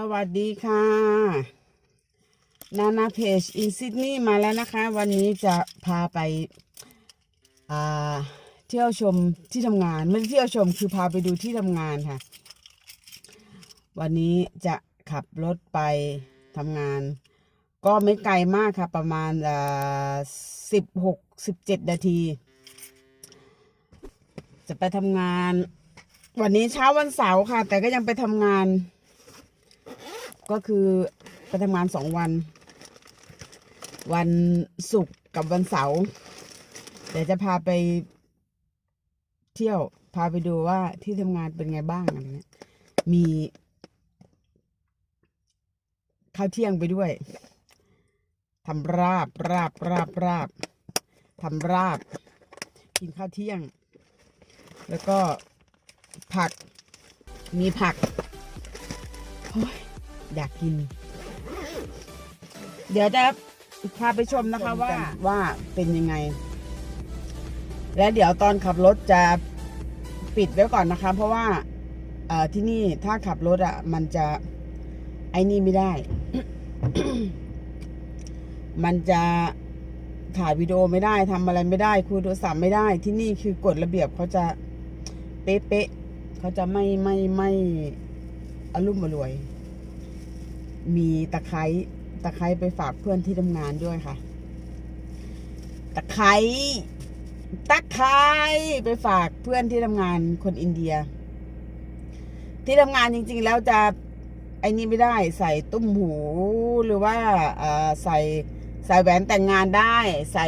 สวัสดีค่ะ นานาเพจอินซิดนีย์มาแล้วนะคะ วันนี้จะพาไปเที่ยวชมที่ทำงาน ไม่ได้เที่ยวชมคือพาไปดูที่ทำงานค่ะ วันนี้จะขับรถไปทำงาน ก็ไม่ไกลมากค่ะ ประมาณสิบหกสิบเจ็ดนาที จะไปทำงาน วันนี้เช้าวันเสาร์ค่ะ แต่ก็ยังไปทำงาน ก็คือไปทำงานสองวัน วันศุกร์กับวันเสาร์เดี๋ยวจะพาไปเที่ยวพาไปดูว่าที่ทำงานเป็นไงบ้างอะไรเงี้ยมีข้าวเที่ยงไปด้วยทำราบราบราบราบทำราบ กินข้าวเที่ยง แล้วก็ผักมีผักโอ้ย อยากกิน เดี๋ยวจะพาไปชมนะคะว่าว่าเป็นยังไง และเดี๋ยวตอนขับรถจะปิดไว้ก่อนนะคะ เพราะว่าเอ่อที่นี่ถ้าขับรถอะ มันจะไอ้นี่ไม่ได้ มันจะถ่ายวิดีโอไม่ได้ทำอะไรไม่ได้คุยโทรศัพท์ไม่ได้ ที่นี่คือกฎระเบียบเขาจะเป๊ะๆเขาจะไม่ไม่ไม่อารมณ์อรวย มีตะไคร้ตะไคร้ไปฝากเพื่อนที่ทำงานด้วยค่ะ ตะไคร้ตะไคร้ไปฝากเพื่อนที่ทำงานคนอินเดีย ที่ทำงานจริง ๆ แล้วจะไอ้นี่ไม่ได้ ใส่ตุ้มหูหรือว่าใส่ใส่แหวนแต่งงานได้ ใส่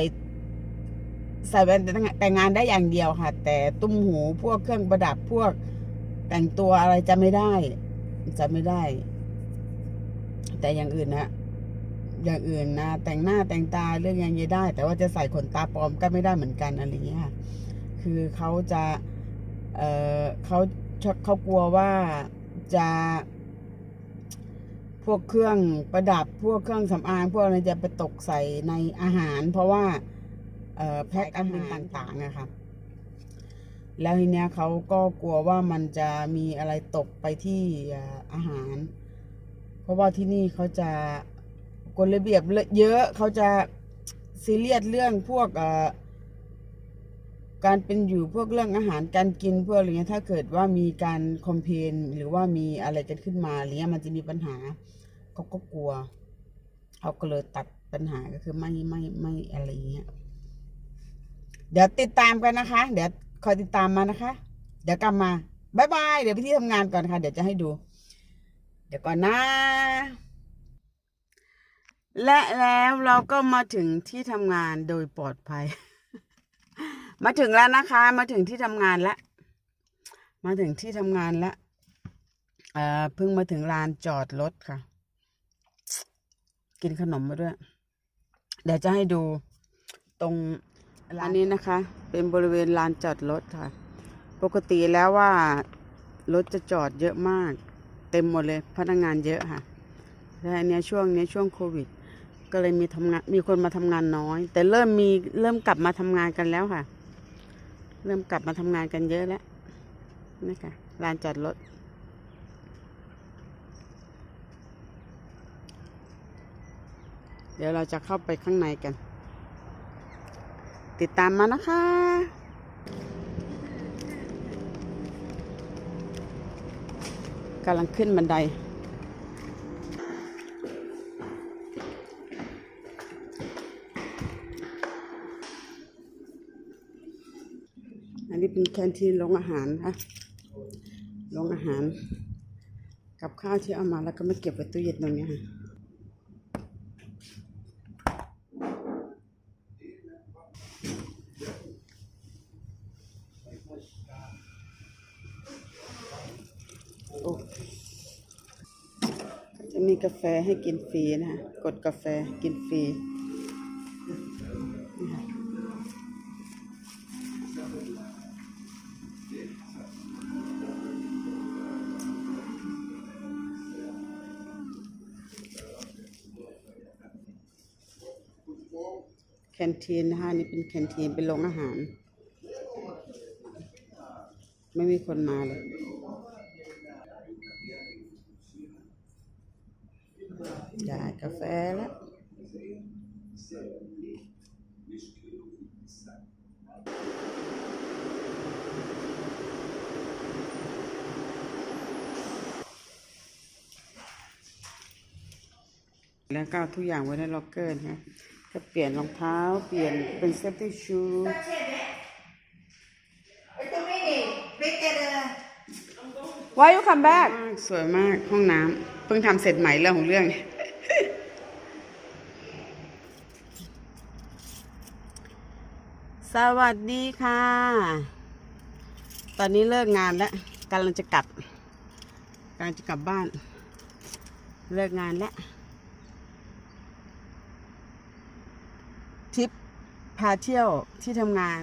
ใส่แหวนแต่งงานได้อย่างเดียวค่ะ แต่ตุ้มหูพวกเครื่องประดับพวกแต่งตัวอะไรจะไม่ได้ จะไม่ได้ แต่อย่างอื่นนะอย่างอื่นนะแต่งหน้าแต่งตาเรื่องย่างนี้ได้ แต่ว่าจะใส่ขนตาปลอมก็ไม่ได้เหมือนกันอะไรอย่างเงี้ยค่ะคือเขาจะเออเขาเขากลัวว่าจะ พวกเครื่องประดับพวกเครื่องสำอางพวกอะไรจะไปตกใส่ในอาหาร เพราะว่าเออแพ็คอาหารต่างๆอะคะแล้วทีเนี้ยเขาก็กลัวว่ามันจะมีอะไรตกไปที่อาหาร ราะว่าที่นี่เขาจะกฎระเบียบเยอะเขาจะซีเรียสเรื่องพวกการเป็นอยู่พวกเรื่องอาหารการกินพวกอะไรเงี้ยถ้าเกิดว่ามีการคอมเพนหรือว่ามีอะไรกันขึ้นมาอะไรเงี้ยมันจะมีปัญหาเขาก็กลัวเขาก็เลยตัดปัญหาก็คือไม่ไม่ไม่อะไรเงี้ยเดี๋ยวติดตามกันนะคะ เดี๋ยวคอยติดตามมานะคะ เดี๋ยวกลับมาบายบายเดี๋ยวไปที่ทำงานก่อนค่ะ เดี๋ยวจะให้ดู เดี๋ยวก่อนนะ และแล้วเราก็มาถึงที่ทำงานโดยปลอดภัย มาถึงแล้วนะคะ มาถึงที่ทำงานแล้ว มาถึงที่ทำงานแล้วเอ่อเพิ่งมาถึงลานจอดรถค่ะ กินขนมมาด้วย เดี๋ยวจะให้ดูตรงร้านนี้นะคะ เป็นบริเวณลานจอดรถค่ะ ปกติแล้วว่ารถจะจอดเยอะมาก เต็มหมดเลยพนักงานเยอะค่ะแต่อันเนี้ยช่วงเนี้ยช่วงโควิด ก็เลยมีทำงานมีคนมาทำงานน้อย แต่เริ่มมีเริ่มกลับมาทำงานกันแล้วค่ะ เริ่มกลับมาทำงานกันเยอะแล้วนะคะลานจอดรถเดี๋ยวเราจะเข้าไปข้างในกัน ติดตามมานะคะ กำลังขึ้นบันได อันนี้เป็นแคนทีนโรงอาหารค่ะโรงอาหาร กับข้าวที่เอามาแล้วก็มาเก็บไว้ตู้เย็นตรงนี้ค่ะ จะมีกาแฟให้กินฟรีนะคะกดกาแฟกินฟรีแคนทีนนะคะนี่เป็นแคนทีนเป็นโรงอาหาร ไม่มีคนมาเลย จ่ายกาแฟแล้ว แล้วก็เอาทุกอย่างไว้ในล็อกเกอร์นะจะเปลี่ยนรองเท้า เปลี่ยนเป็นเซฟตี้ชู Why you come back สวยมากห้องน้ำเพิ่งทำเสร็จใหม่เรื่องของเรื่อง สวัสดีค่ะ ตอนนี้เลิกงานแล้วกำลังจะกลับกำลังจะกลับบ้าน เลิกงานแล้วทริป พาเที่ยวที่ทำงาน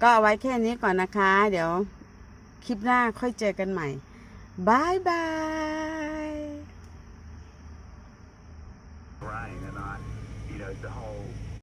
ก็เอาไว้แค่นี้ก่อนนะคะ เดี๋ยวคลิปหน้าค่อยเจอกันใหม่บายบาย brain and I, you know, the whole